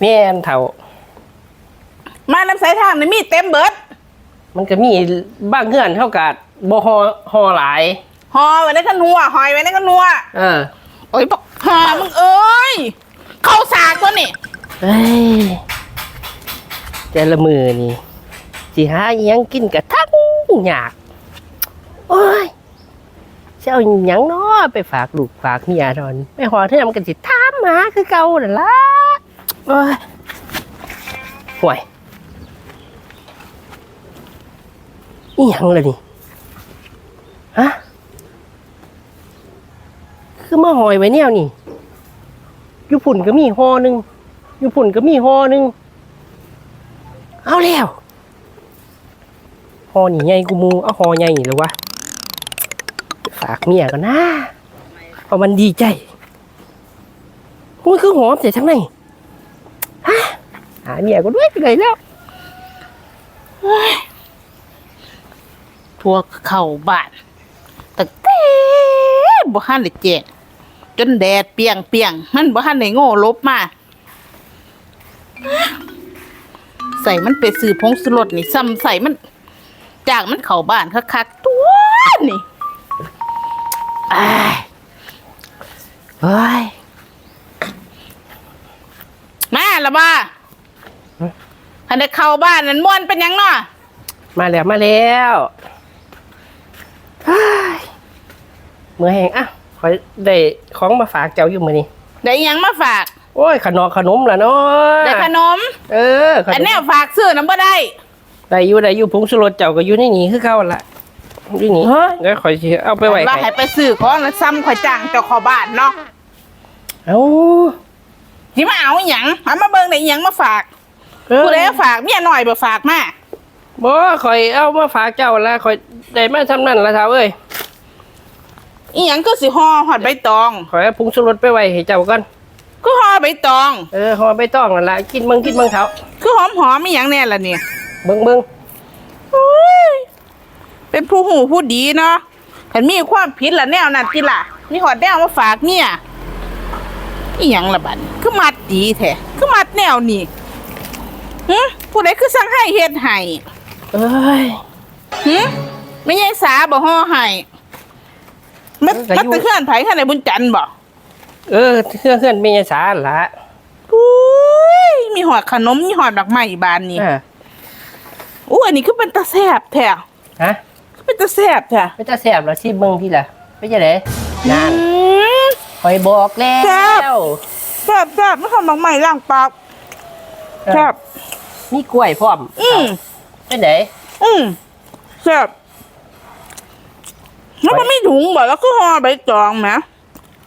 แม่นเฒ่า มาน้ำใสทางนี่มีเต็มเบิดมันก็มีบางเงื่อนเท่ากับบ่ฮอฮอหลาย หอไว้ในขันหัวหอยไว้ในขันหัวเออโอ้ยบอกหามึงเอ้ยเข้าสากตัวนี่เฮ้ยแต่ละมือนี่สิหาอิหยังกินกะทั้งยาก โอ้ยจะเอาอิหยังเนาะไปฝากลูกฝากเมียทอนไปหอเทื่อมันก็สิถามหาคือเก่านั่นล่ะโอ้ย ห่วยอีหยังเลยนี่ ฮะ คือมาหอยไว้แนวนี่อยู่พุ่นก็มีหอหนึ่งอยู่พุ่นก็มีหอหนึ่งเอาแล้วหอนี่ใหญ่กูมูเอาหอใหญ่นี่เลยวะฝากเมียกันนะเพราะมันดีใจมันคือหอมแต่ทั้งใน หาเมียก็ด้วยไปเลยแล้วทัวเข้าบ้านตั้งแต่บ่ฮันได้แจกจนแดดเปียงเปียงมันบ่ฮันได้โง่ลบมา ใส่มันไปซื้อผงสุรสนี่ซ้ำใส่มัน จากมันเข้าบ้านคักๆตัวนี่อ้ายเฮ้ยมาละบ้า คันได้เข้าบ้านนั่นม่วนเป็นหยังเนาะมาแล้วมาแล้วเฮ้ยเมื่อแหงอะขอยได้ของมาฝากเจ้าอยู่มือนี้ได้หยังมาฝากโอ้ยขนมขนมล่ะเนาะได้ขนมเออขนอันมแนวฝากซื้อน้ำบ่ได้ ได้อยู่ได้อยู่ผงสุรสเจ้าก็อยู่ในนี้คือเก่าหั่นละอยู่นี่เฮ้ยแล้วข่อยสิเอาไปไว้ว่าให้ให้ไปซื้อของแล้วซ้ำข่อยจ้างเจ้าของบ้านเนาะเอ้า สิมาเอาหยังเอามาเบิ่งได้หยังมาฝากเออ ผู้ใดเอาฝากเมียหน่อยบ่ฝากมาบ่ข่อยเอามาฝากเจ้าละข่อยได้มาทำนั่นละเท้าเอ้ยอีหยังก็สิห่อหอดใบตอง ข่อยเอาผงสุรสไปไว้ให้เจ้าก่อนก็ห่อใบตอง เออห่อใบตองนั่นละกินเบิ่งกินเบิ่งเท้าคือหอมหอมๆอีหยังแน่ล่ะเนี่ยเบิ่งเบิ่งโอ้ยเป็นผู้หูผู้ดีเนาะคันมีความผิดละแนวนั้นติล่ะมีหอดแนวมาฝากเมียอีหยังละบัดนี้คือมัดดีแท้คือมัดแนวนี่ หึผู้ใดคือสั่งให้เฮ็ดให้เอ้ย หึไม่ใช่สาบ่ห่อให้มันเออก็มันอยู่ ตะเคลื่อนไผข้างในบุญจันทร์บ่เออเพื่อนเพื่อนไม่ใช่สารละอุ้ยมีหอดขนมมีหอดดอกไม้บานนี่อ่าอู้อันนี้คือเป็นตาแซ่บแท้ฮะคือเป็นตาแซ่บแท้ไม่จะแสบเหรอที่เบิ่งที่ละไม่ใช่เด้นั่นอืมข่อยบอกแล้แซ่บวแซ่บแซ่บไม่ทำดอกไม้ล่างปากแซ่บ มีกล้วยพร้อมอืมเป็นไหนอืมแซ่บแล้วมันไม่ถุงบ่แล้วก็ห่อใบตองแหม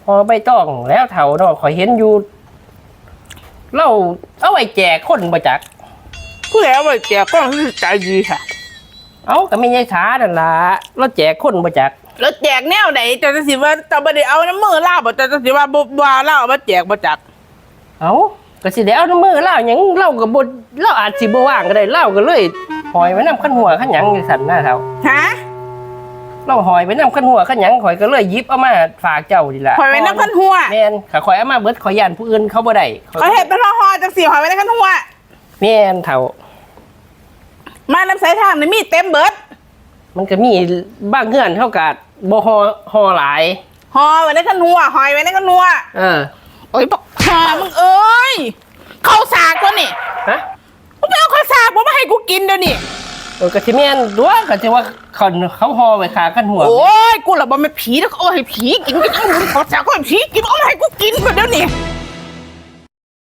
พอใบตองแล้วเถาเนาะข่อยเห็นอยู่เราเอาไว้แจกคนบ่จักผู้แล้วไปแจกก็ใจดีค่ะ เอาก็ไม่ใช่ช้านั่นล่ะเราแจกคนบ่จักแล้วแจกแนวไหนจะจะสิว่าจะไม่ได้เอาน้ำมือล่าบ่จะจะสิว่าบ่ว่าเล่าเอามาแจกบ่จัก เอา ก็สิได้เอาน้ำมือเล่าหยังเล่าก็บ่เล่าอาจสิบ่ว่างก็ได้เล่าก็เลยหอยไว้นำขั้นหัวขั้นหยังจังซั่นหน้าเฒ่าฮะเราหอยไว้นำขั้นหัวขั้นหยังข่อยก็เลยหยิบเอามาฝากเจ้าดีล่ะหอยไว้น้ำขั้นหัวแม่นข้าข่อยเอามาเบิดข่อยย่านผู้อื่นเขาบ่ได้ข้อยเขาเห็ดเป็นห่อๆจังสีหอยไว้ในขั้นหัวแม่นเฒ่า มาน้ำใสทางนี่มีเต็มเบิด มันก็มีบางเงื่อนเท่ากับบ่ฮอฮอหลายห่อไว้ในขั้นหัวหอยไว้ในขั้นหัวเออโอ้ยบอก หามึงเอ้ยเข้าสากตัวนี่ฮะมึงไปเอาข้าวสากมามาให้กูกินเดี๋ยวนี้เออก็สิแม่นตัวก็สิว่าเขาเขาฮอไว้ขากันหัวโอ้ยกูหลับบ่แม่นผีแล้วก็เอาให้ผีกินกินเอามึงขอสากก็ให้ผีกินเอามาให้กูกินเดี๋ยวนี้